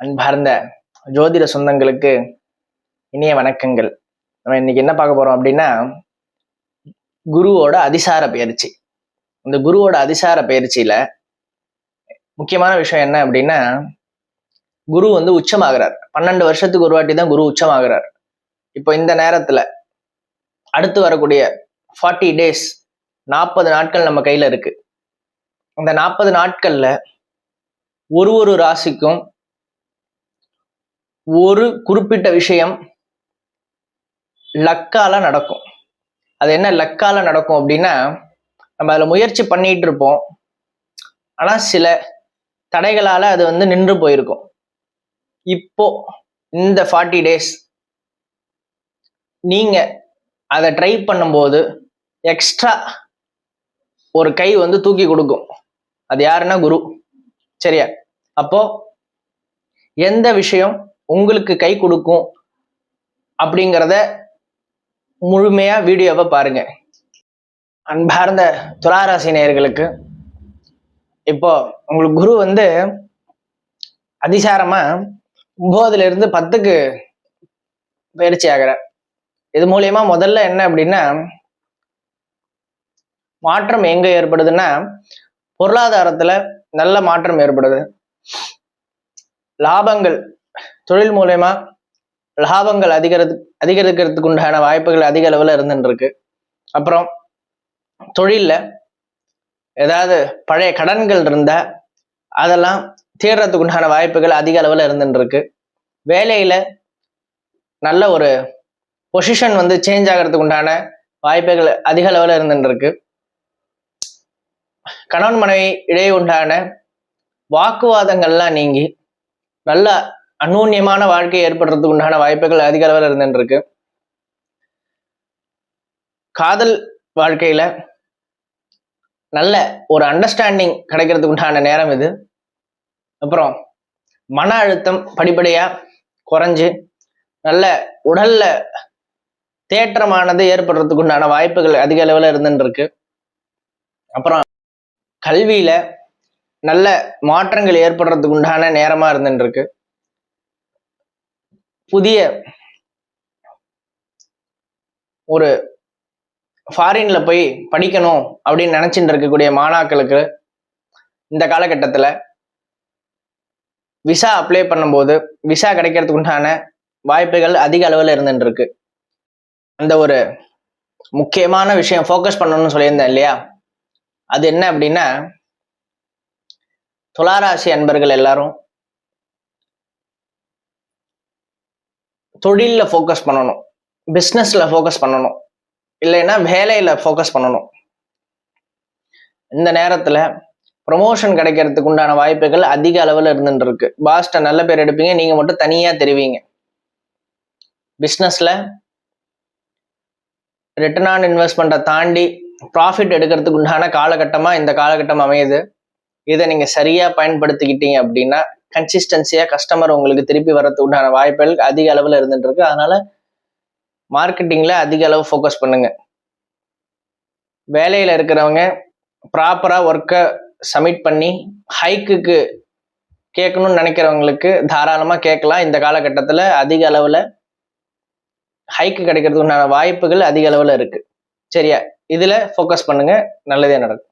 அன்பார்ந்த ஜோதிட சொந்தங்களுக்கு இனிய வணக்கங்கள். நம்ம இன்னைக்கு என்ன பார்க்க போறோம் அப்படின்னா குருவோட அதிசார பயிற்சி. இந்த குருவோட அதிசார பயிற்சியில முக்கியமான விஷயம் என்ன அப்படின்னா குரு வந்து உச்சமாகிறார். பன்னெண்டு வருஷத்துக்கு ஒரு வாட்டி தான் குரு உச்சமாகிறார். இப்போ இந்த நேரத்துல அடுத்து வரக்கூடிய ஃபார்ட்டி டேஸ் நாற்பது நாட்கள் நம்ம கையில இருக்கு. அந்த நாற்பது நாட்கள்ல ஒரு ஒரு ராசிக்கும் ஒரு குறிப்பிட்ட விஷயம் லக்கால நடக்கும். அது என்ன லக்கால நடக்கும் அப்படின்னா நம்ம அதில் முயற்சி பண்ணிட்டு இருப்போம். ஆனால் சில தடைகளால அது வந்து நின்று போயிருக்கும். இப்போ இந்த ஃபார்ட்டி டேஸ் நீங்க அதை ட்ரை பண்ணும்போது எக்ஸ்ட்ரா ஒரு கை வந்து தூக்கி கொடுக்கும். அது யாருன்னா குரு. சரியா? அப்போ எந்த விஷயம் உங்களுக்கு கை கொடுக்கும் அப்படிங்கிறத முழுமையாக வீடியோவை பாருங்க. அன்பார்ந்த துளாராசி நேயர்களுக்கு இப்போ உங்களுக்கு குரு வந்து அதிசாரமா ஒன்பதுல இருந்து பத்துக்கு பயிற்சி ஆகிறார். இது மூலியமா முதல்ல என்ன அப்படின்னா மாற்றம் எங்க ஏற்படுதுன்னா பொருளாதாரத்துல நல்ல மாற்றம் ஏற்படுது. லாபங்கள் தொழில் மூலயமா லாபங்கள் அதிகரித்து அதிகரிக்கிறதுக்கு உண்டான வாய்ப்புகள் அதிக அளவில் இருந்துருக்கு அப்புறம் தொழிலில் ஏதாவது பழைய கடன்கள் இருந்தால் அதெல்லாம் தீர்றதுக்கு உண்டான வாய்ப்புகள் அதிக அளவில் இருந்துருக்கு வேலையில் நல்ல ஒரு பொசிஷன் வந்து சேஞ்ச் ஆகிறதுக்கு உண்டான வாய்ப்புகள் அதிக அளவில் இருந்துருக்கு கணவன் மனைவி இடையே உண்டான வாக்குவாதங்கள்லாம் நீங்கி நல்ல அந்நூன்யமான வாழ்க்கை ஏற்படுறதுக்கு உண்டான வாய்ப்புகள் அதிக அளவில் இருந்துருக்கு காதல் வாழ்க்கையில நல்ல ஒரு அண்டர்ஸ்டாண்டிங் கிடைக்கிறதுக்கு உண்டான நேரம் இது. அப்புறம் மன அழுத்தம் படிப்படியா குறைஞ்சு நல்ல உடல்ல தேற்றமானது ஏற்படுறதுக்கு உண்டான வாய்ப்புகள் அதிக அளவில் இருந்துருக்கு அப்புறம் கல்வியில நல்ல மாற்றங்கள் ஏற்படுறதுக்கு உண்டான நேரமா இருந்துருக்கு புதிய ஒரு ஃபாரின்ல போய் படிக்கணும் அப்படின்னு நினைச்சிட்டு இருக்கக்கூடிய மாணாக்களுக்கு இந்த காலகட்டத்தில் விசா அப்ளை பண்ணும்போது விசா கிடைக்கிறதுக்கு உண்டான வாய்ப்புகள் அதிக அளவில் இருந்துட்டு இருக்கு. அந்த ஒரு முக்கியமான விஷயம் ஃபோக்கஸ் பண்ணணும்னு சொல்லியிருந்தேன் இல்லையா? அது என்ன அப்படின்னா துளாராசி அன்பர்கள் எல்லாரும் தொழிலில் ஃபோக்கஸ் பண்ணணும். பிஸ்னஸில் ஃபோக்கஸ் பண்ணணும். இல்லைன்னா வேலையில் ஃபோக்கஸ் பண்ணணும். இந்த நேரத்தில் ப்ரொமோஷன் கிடைக்கிறதுக்கு உண்டான வாய்ப்புகள் அதிக அளவில் இருந்துட்டு இருக்கு நல்ல பேர் எடுப்பீங்க நீங்கள் மட்டும் தனியாக தெரிவிங்க. பிஸ்னஸில் ரிட்டர்ன் ஆன் இன்வெஸ்ட்மெண்ட்டை தாண்டி ப்ராஃபிட் எடுக்கிறதுக்கு உண்டான காலகட்டமாக இந்த காலகட்டம் அமையுது. இதை நீங்கள் சரியாக பயன்படுத்திக்கிட்டீங்க அப்படின்னா கன்சிஸ்டன்சியாக கஸ்டமர் உங்களுக்கு திருப்பி வரது உண்டான வாய்ப்புகள் அதிக அளவில் இருந்துட்டு இருக்கு அதனால அதிக அளவு ஃபோக்கஸ் பண்ணுங்க. வேலையில் இருக்கிறவங்க ப்ராப்பராக ஒர்க்கை சப்மிட் பண்ணி ஹைக்குக்கு கேட்கணும்னு நினைக்கிறவங்களுக்கு தாராளமாக கேட்கலாம். இந்த காலகட்டத்தில் அதிக அளவில் ஹைக்கு கிடைக்கிறதுக்கு உண்டான வாய்ப்புகள் அதிக அளவில் இருக்குது சரியா? இதில் ஃபோக்கஸ் பண்ணுங்கள் நல்லதே நடக்கும்.